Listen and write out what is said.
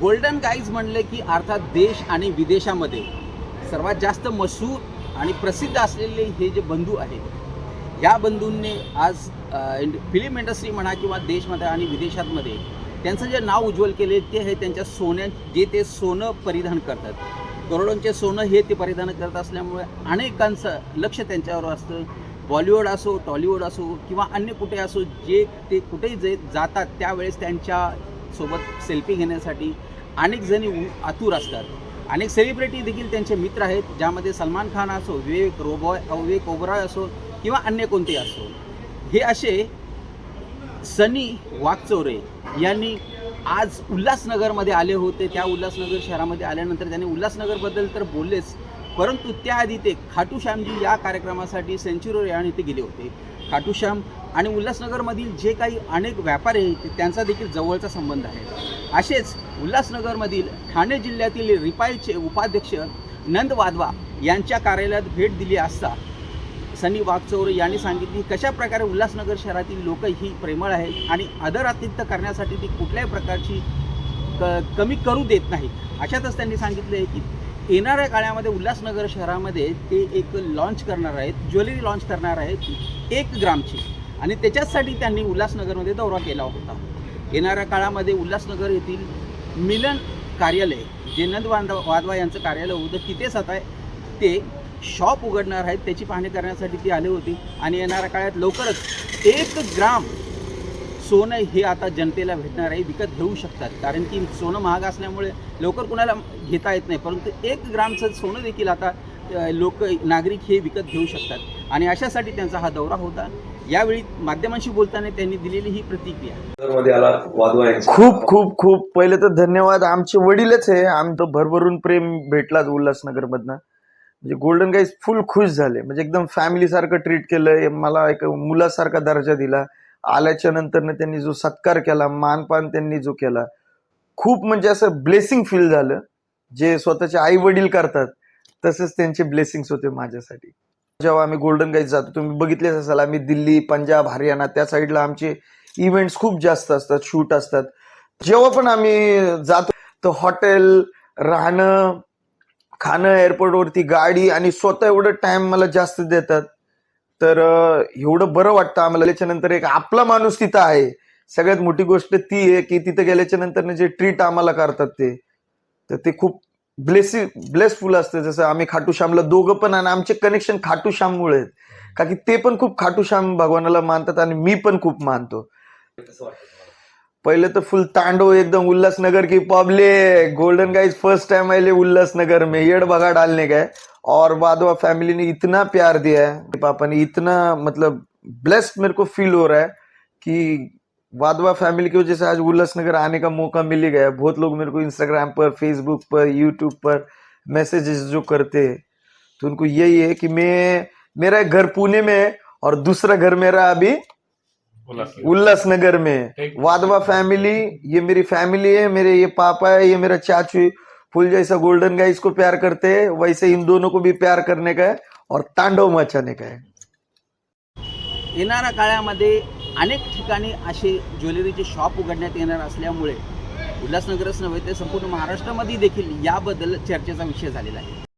Golden guys म्हणले की अर्थात देश आणि विदेशामध्ये सर्वात जास्त मशहूर आणि प्रसिद्ध असलेले हे जे बंधू आहेत या बंधूंनी आज इंड- फिल्म इंडस्ट्री म्हणा किंवा देशमध्ये आणि विदेशातमध्ये त्यांचं जे नाव उज्ज्वल केले ते हे त्यांच्या सोन्या जे ते सोनं परिधान करतात. करोडोंचे सोनं हे ते परिधान करत असल्यामुळे अनेकांचं लक्ष त्यांच्यावर असतं. बॉलिवूड असो टॉलिवूड असो किंवा अन्य कुठे असो जे ते कुठेही जे जातात त्यावेळेस त्यांच्या सोबत सेल्फी घेण्यासाठी अनेक जणी उ- आतुर असतात. अनेक सेलिब्रिटी देखील त्यांचे मित्र आहेत ज्यामध्ये सलमान खान असो विवेक रोबॉय विवेक ओबराय असो किंवा अन्य कोणते असो. हे असे सनी वागचौरे यांनी आज उल्हासनगरमध्ये आले होते. त्या उल्हासनगर शहरामध्ये आल्यानंतर त्यांनी उल्हासनगरबद्दल तर बोललेच परंतु त्याआधी ते खाटूश्यामजी या कार्यक्रमासाठी सेंच्युरी आणि इथे गेले होते. खाटूश्याम आणि उल्हासनगरमधील जे काही अनेक व्यापारी आहेत त्यांचा देखील जवळचा संबंध आहे. असेच उल्हासनगरमधील ठाणे जिल्ह्यातील रिपाईचे उपाध्यक्ष नंद वाधवा यांच्या कार्यालयात भेट दिली असता सनी वागचौरे यांनी सांगितली कशा प्रकारे उल्हासनगर शहरातील लोक ही प्रेमळ आहेत आणि आदरातिथ्य करण्यासाठी ती कुठल्याही प्रकारची क कमी करू देत नाहीत. अशातच त्यांनी सांगितले की येणाऱ्या काळामध्ये उल्हासनगर शहरामध्ये ते एक लॉन्च करणार आहेत ज्वेलरी लॉन्च करणार आहेत एक ग्रामची. आणि त्याच्याचसाठी त्यांनी उल्हासनगरमध्ये दौरा केला होता. येणाऱ्या काळामध्ये उल्हासनगर येथील मिलन कार्यालय जे नंद वाधवा यांचं कार्यालय होतं तिथेच आता ते शॉप उघडणार आहेत त्याची पाहणी करण्यासाठी ती आली होती. आणि येणाऱ्या काळात लवकरच एक ग्राम सोनं हे आता जनतेला भेटणार आहे विकत घेऊ शकतात. कारण की सोनं महाग असल्यामुळे लवकर कुणाला घेता येत नाही. परंतु एक ग्रामचं सोनं देखील आता लोक नागरिक हे विकत घेऊ शकतात. आणि अशासाठी त्यांचा हा दौरा होता. यावेळी माध्यमांशी बोलताना त्यांनी दिलेली ही प्रतिक्रिया. मध्ये आला वादवा यांचा. खूप खूप खूप. पहिले तर धन्यवाद. आमचे वडीलच आहे आमचं भरभरून प्रेम भेटलाच उल्हासनगर मधनं म्हणजे गोल्डन गाईज फुल खुश झाले. म्हणजे एकदम फॅमिली सारखं ट्रीट केलंय मला एक मुलासारखा दर्जा दिला. आल्याच्यानंतर त्यांनी जो सत्कार केला मानपान त्यांनी जो केला खूप म्हणजे असं ब्लेसिंग फील झालं. जे स्वतःचे आई वडील करतात तसेच त्यांचे ब्लेसिंग्स होते माझ्यासाठी. जेव्हा आम्ही गोल्डन गाईज जातो तुम्ही बघितलेच असाल आम्ही दिल्ली पंजाब हरियाणा त्या साईडला आमचे इव्हेंट्स खूप जास्त असतात शूट असतात. जेव्हा पण आम्ही जातो तर हॉटेल राहणं खाणं एअरपोर्टवरती गाडी आणि स्वतः एवढं टाइम मला जास्त देतात. तर एवढं बरं वाटतं आम्हाला. त्याच्यानंतर एक आपला माणूस तिथं आहे. सगळ्यात मोठी गोष्ट ती आहे की तिथं गेल्याच्यानंतर जे ट्रीट आम्हाला करतात ते तर ते खूप ब्लेसी ब्लेसफुल असतं. जसं आम्ही खाटूश्यामला दोघं पण आणि आमचे कनेक्शन खाटूश्याममुळे आहेत. का की ते पण खूप खाटूश्याम भगवानाला मानतात आणि मी पण खूप मानतो. वाटतं. पहले तो फुल तांडो एकदम उल्लासनगर की public golden guys first time आए उल्लासनगर में, येड़ भगा डालने गए और वादवा फैमिली ने इतना प्यार दिया है पापा ने इतना मतलब ब्लेस्ड मेरे को फील हो रहा है कि वादवा फैमिली की वजह से आज उल्लासनगर आने का मौका मिल ही गया बहुत लोग मेरे को इंस्टाग्राम पर फेसबुक पर यूट्यूब पर मैसेजेस जो करते हैं तो उनको यही है कि मैं, मेरा घर पुणे में है और दूसरा घर मेरा अभी उल्लासनगर में। वादवा फैमिली ये मेरी फैमिली है मेरे ये पापा है ये मेरा चाचू है। फुल जैसा गोल्डन गाइस को प्यार करते हैं वैसे इन दोनों को भी प्यार करने का है और तांडव मचाने का है। येणाऱ्या काळामध्ये अनेक ठिकाणी असे ज्वेलरीचे शॉप उघडण्यात येणार असल्यामुळे उल्हासनगरच नव्हे तर संपूर्ण महाराष्ट्रामध्ये देखील याबद्दल चर्चेचा विषय झालेला आहे.